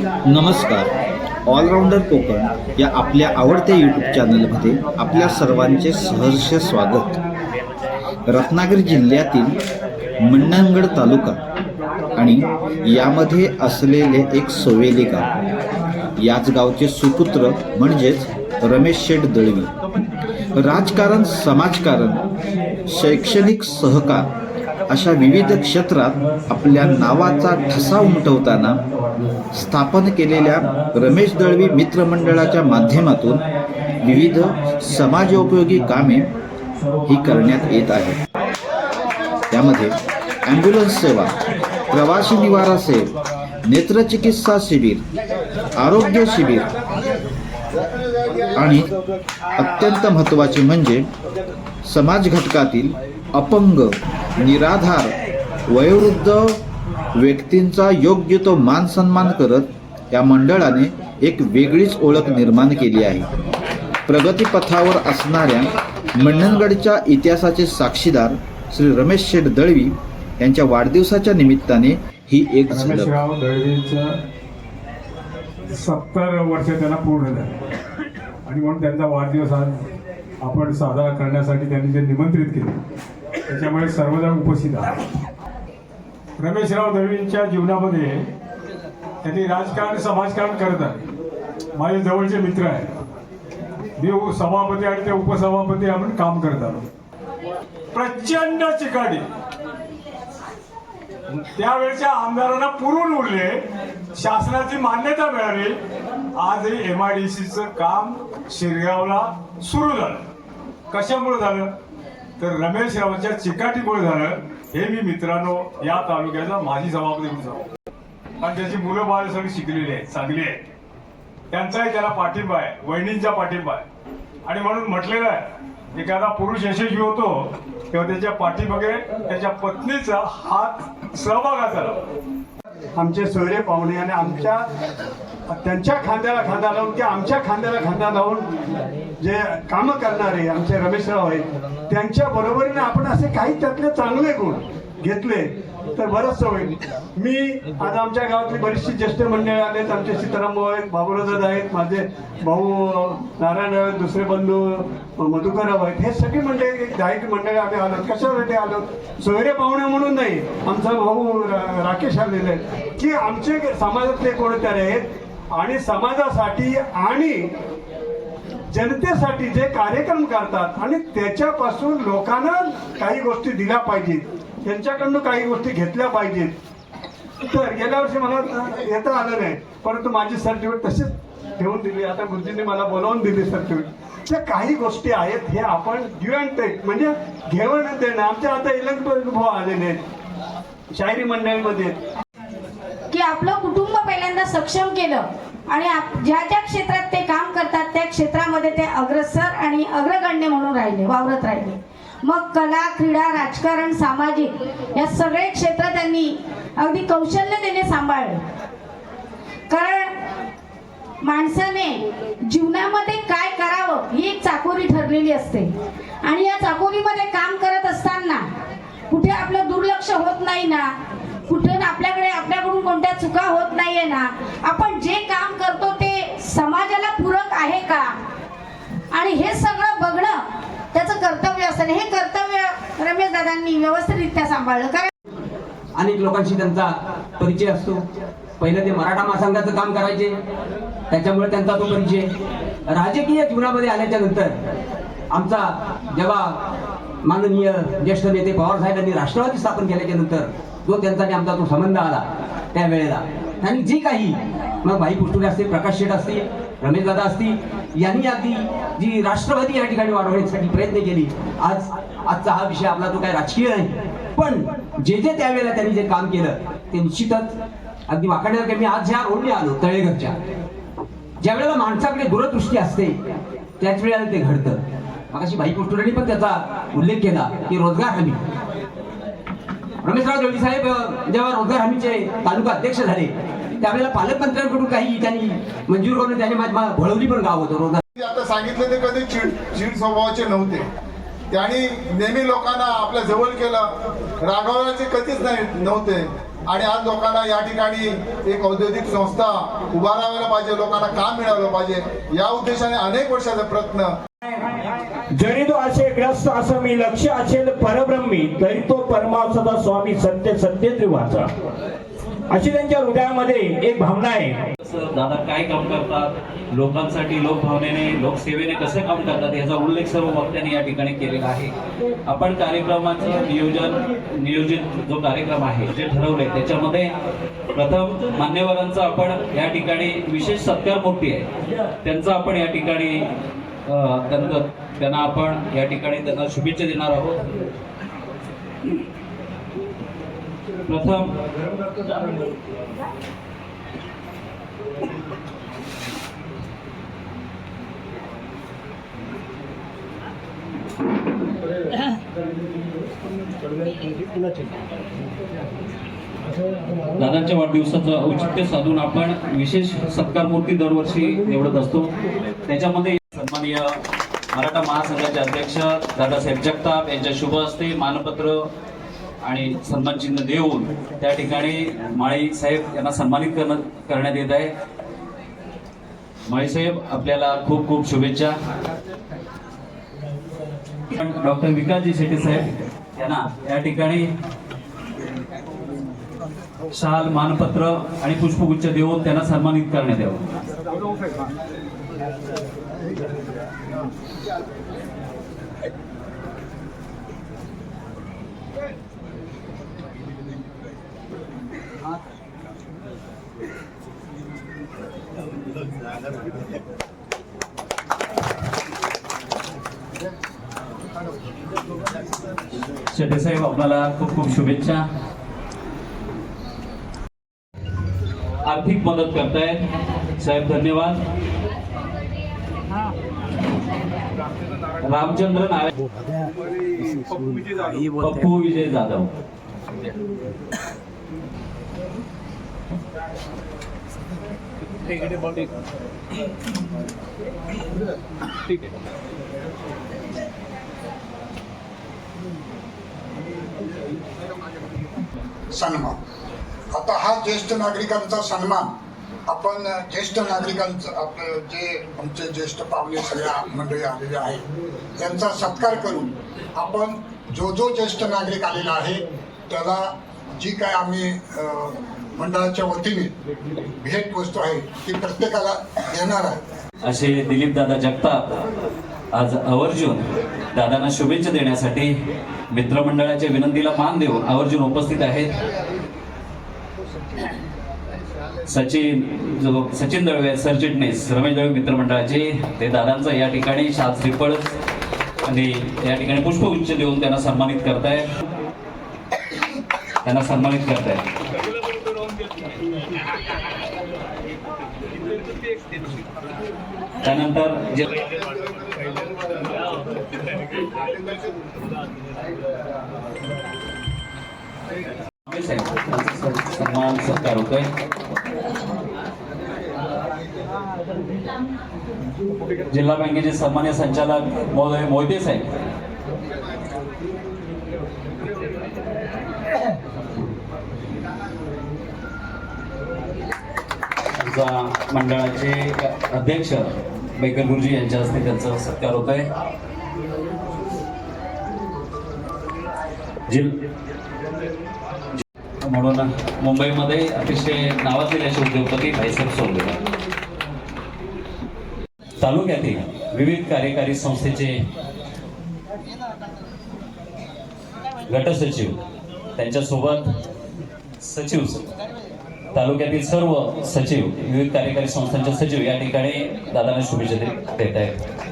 नमस्कार. ऑलराऊंडर कोकण या आपल्या आवडत्या यूट्यूब चॅनलमध्ये आपल्या सर्वांचे सहर्ष स्वागत. रत्नागिरी जिल्ह्यातील मंडणगड तालुका आणि यामध्ये असलेले एक सोवेली गाव याच गावचे सुपुत्र म्हणजेच रमेश शेठ दळवी. राजकारण समाजकारण शैक्षणिक सहकार अशा विविध क्षेत्रात आपल्या नावाचा ठसा उमटवताना स्थापन केलेल्या रमेश दळवी मित्रमंडळाच्या माध्यमातून विविध समाजोपयोगी कामे ही करण्यात येत आहेत. त्यामध्ये ॲम्ब्युलन्स सेवा प्रवासी निवारा सेवा नेत्रचिकित्सा शिबिर आरोग्य शिबिर आणि अत्यंत महत्त्वाचे म्हणजे समाज घटकातील अपंग निराधार वयोवृद्ध व्यक्तींचा योग्य तो मान सन्मान करत या मंडळाने एक वेगळीच ओळख निर्माण केली आहे. प्रगतीपथावर असणाऱ्या मंडणगडच्या इतिहासाचे साक्षीदार श्री रमेश शेठ दळवी यांच्या वाढदिवसाच्या निमित्ताने ही एक झलक. रमेशराव दळवीचं सत्तर वर्ष त्यांना पूर्ण झाले. आणि म्हणून त्यांचा वाढदिवस आज आपण साजरा करण्यासाठी त्यांनी जे निमंत्रित केले त्याच्यामुळे सर्वजण उपस्थित आहात. रमेशराव दळवींच्या जीवनामध्ये त्यांनी राजकारण समाजकारण करत आहे माझे जवळचे मित्र आहेत. मी सभापती आणि ते उपसभापती आपण काम करत आलो प्रचंड चिकाटी. त्यावेळेच्या आमदारांना पुरून उरले. शासनाची मान्यता मिळाली. आजही एम आय डी सीचं काम शिरगावला सुरू झालं. कशामुळे झालं? तर रमेश रावांच्या चिकाटीमुळे झालं हे मी मित्रांनो या तालुक्याचा माझी जबाबदारी म्हणून सांगतो. आणि त्याची मुलं बाळ सगळी शिकलेली आहेत चांगली आहेत. त्यांचाही त्याला पाठिंबा आहे वहिनींचा पाठिंबा आहे. आणि म्हणून म्हटलेलं आहे एखादा पुरुष यशस्वी होतो तेव्हा त्याच्या पाठीमागे त्याच्या पत्नीचा हात सहभागाचा आमचे सोयरे पाहुणे आणि आमच्या त्यांच्या खांद्याला खांदा लावून की आमच्या खांद्याला खांदा लावून जे कामं करणारे आमचे रमेशराव आहेत त्यांच्या बरोबरीने आपण असे काही त्यातले चांगले गुण घेतले तर बरंच होईल. मी आता आमच्या गावातली बरीचशी ज्येष्ठ मंडळी आलेत आमचे सीताराम भाऊ आहेत बाबुराजात आहेत माझे भाऊ नारायण आहेत दुसरे बंधू मधुकरराव आहेत. हे सगळी मंडळी गायक मंडळी आम्ही आलो कशासाठी आलो सोयरे पाहुणे म्हणून नाही आमचा भाऊ रा- राकेश आलेले आहेत. की आमचे समाजातले कोणतरी आहेत आणि समाजासाठी आणि जनतेसाठी जे कार्यक्रम करतात आणि त्याच्यापासून लोकांना काही गोष्टी दिल्या पाहिजेत. त्यांच्याकडनं काही गोष्टी घेतल्या पाहिजेत. तर गेल्या वर्षी मला येता आलं नाही परंतु माझी सर्टिफिकेट तशीच ठेवून दिली. आता गुरुजींनी मला बोलावून दिली सर्टिफिकेट त्या काही गोष्टी आहेत हे आपण गिव्ह अँड टेक म्हणजे घेऊन देणं. आमच्या आता इलेक्ट्रॉनिक भाव आलेले आहेत. शायरी मंडळीमध्ये. कुटुंब सक्षम केलं. आणि ज्या ज्या क्षेत्रात ते काम करतात त्या क्षेत्रामध्ये ते अग्रसर आणि अग्रगण्य म्हणून राहिले वावरत राहिले. मग कला क्रीडा राजकारण सामाजिक या सगळे क्षेत्र त्यांनी अगदी कौशल्यतेने सांभाळले. कारण माणसाने जीवनामध्ये काय करावं ही एक चाकोरी ठरलेली असते. आणि या चाकोरीमध्ये काम करत असताना कुठे आपलं दुर्लक्ष होत नाही ना कुठे आपल्याकडे कोणत्या चुका होत नाहीये ना. आपण जे काम करतो ते समाजाला पूरक आहे का? आणि हे सगळं बघणं त्याचं कर्तव्य असतं. हे कर्तव्य रमेश दादांनी व्यवस्थितरित्या सांभाळलं. कारण अनेक लोकांशी त्यांचा परिचय असतो. पहिलं ते मराठा महासंघाचं काम करायचे. त्याच्यामुळे त्यांचा तो परिचय. राजकीय जीवनामध्ये आल्याच्यानंतर आमचा जेव्हा माननीय ज्येष्ठ नेते पवारसाहेबांनी राष्ट्रवादी स्थापन केल्याच्यानंतर जो त्यांचा आमचा तो संबंध आला. त्यावेळेला आणि जी काही मग भाई कुष्टुरे असतील प्रकाश शेठ असतील रमेश दादा असतील यांनी अगदी जी राष्ट्रवादी या ठिकाणी वाढवण्यासाठी प्रयत्न केली. आज आजचा हा विषय आपला तो काय राजकीय नाही. पण जे जे त्यावेळेला त्यांनी जे काम केलं ते निश्चितच अगदी वाकडण्यावर मी आज ज्या रोडने आलो तळेघरच्या. ज्या वेळेला माणसाकडे दूरदृष्टी असते त्याच वेळेला ते घडतं. मग अशी भाई कुष्टुरांनी पण त्याचा उल्लेख केला की रोजगार हमी. रमेशराव दळवी साहेब जेव्हा रोजगार हमीचे तालुका अध्यक्ष झाले त्यावेळेला पालकमंत्र्यांकडून काही त्यांनी मंजूर करून त्यांनी भळवली पण गाव होतं रोजगार. आता सांगितलं ते कधी चिड चिड स्वभावाचे नव्हते. त्यांनी नेहमी लोकांना आपल्या जवळ केलं. रागवण्याचे कधीच नाही नव्हते. आणि आज लोकांना या ठिकाणी एक औद्योगिक संस्था उभारावायला पाहिजे लोकांना काम मिळालं पाहिजे या उद्देशाने अनेक वर्षाचा प्रयत्न जरी तो असे ग्रस्त असं मी लक्ष असेल परब्रह्मी तरी तो परमार्थाचा स्वामी सत्य सत्य त्रिवाचा अशी त्यांच्या हृदयामध्ये एक भावना आहे. दादा काय काम करतात? लोकांसाठी लोकभावनेने लोकसेवेने कसे काम करतात? याचा उल्लेख सर्व वक्त्यांनी या ठिकाणी केलेला आहे. आपण कार्यक्रमाचं नियोजन नियोजित जो कार्यक्रम आहे जे ठरवलंय त्याच्यामध्ये प्रथम मान्यवरांचा आपण या ठिकाणी विशेष सत्कार मूर्ती आहे. त्यांचा आपण या ठिकाणी त्यांचं त्यांना आपण या ठिकाणी त्यांना शुभेच्छा देणार आहोत. प्रथम दादांच्या वाढदिवसाचं औचित्य साधून आपण विशेष सत्कार मूर्ती दरवर्षी निवडत असतो. त्याच्यामध्ये सन्माननीय मराठा महासंघाचे अध्यक्ष दादासाहेब जगताप यांच्या शुभ हस्ते मानपत्र आणि सन्मानचिन्ह देऊन त्या ठिकाणी माळी साहेब यांना सन्मानित करण करण्यात येत आहे. माळी साहेब आपल्याला खूप खूप शुभेच्छा. डॉक्टर विकासजी शेट्टी साहेब यांना या ठिकाणी शाल मानपत्र आणि पुष्पगुच्छ देऊन त्यांना सन्मानित करण्यात यावं. शेट्टी साहेब आपल्याला खूप खूप शुभेच्छा आर्थिक मदत करतायत साहेब धन्यवाद. रामचंद्र नारायण पप्पू विजय जाधव. सन्मान. आता हा ज्येष्ठ नागरिकांचा सन्मान आपण ज्येष्ठ नागरिकांचं आपलं जे आमचे ज्येष्ठ पाहुणे सगळ्या मंडळी आलेले आहेत त्यांचा सत्कार करून आपण जो जो ज्येष्ठ नागरिक आलेला आहे त्याला जी काय आम्ही मंडळाच्या वतीने भेट वस्तू आहे ती प्रत्येकाला देणार आहे. असे दिलीप दादा जगताप आज आवर्जून दादांना शुभेच्छा देण्यासाठी मित्रमंडळाच्या विनंतीला मान देऊन आवर्जून उपस्थित आहेत. सचिन जो सचिन दळवे सरचिटणीस रमेश दळवे मित्रमंडळाचे ते दादांचा या ठिकाणी शाल श्रीफळ आणि या ठिकाणी पुष्पगुच्छ देऊन त्यांना सन्मानित करताय. त्यांना सन्मानित करताय. त्यानंतर जे सन्मान सत्कार होतोय. जिल्हा बँकेचे सन्मान्य संचालक महोदय मोहिते साहेब. मंडळाचे अध्यक्ष बेकर गुरुजी यांच्या हस्ते त्यांचा सत्कार होत आहे म्हणून मुंबईमध्ये अतिशय नावाजलेले असे उद्योगपती भाईसाहेब सोडले तालुक्यातील विविध कार्यकारी संस्थेचे गटसचिव त्यांच्यासोबत सचिव तालुक्यातील सर्व सचिव विविध कार्यकारी संस्थांचे सचिव या ठिकाणी दादांना शुभेच्छा देत आहेत.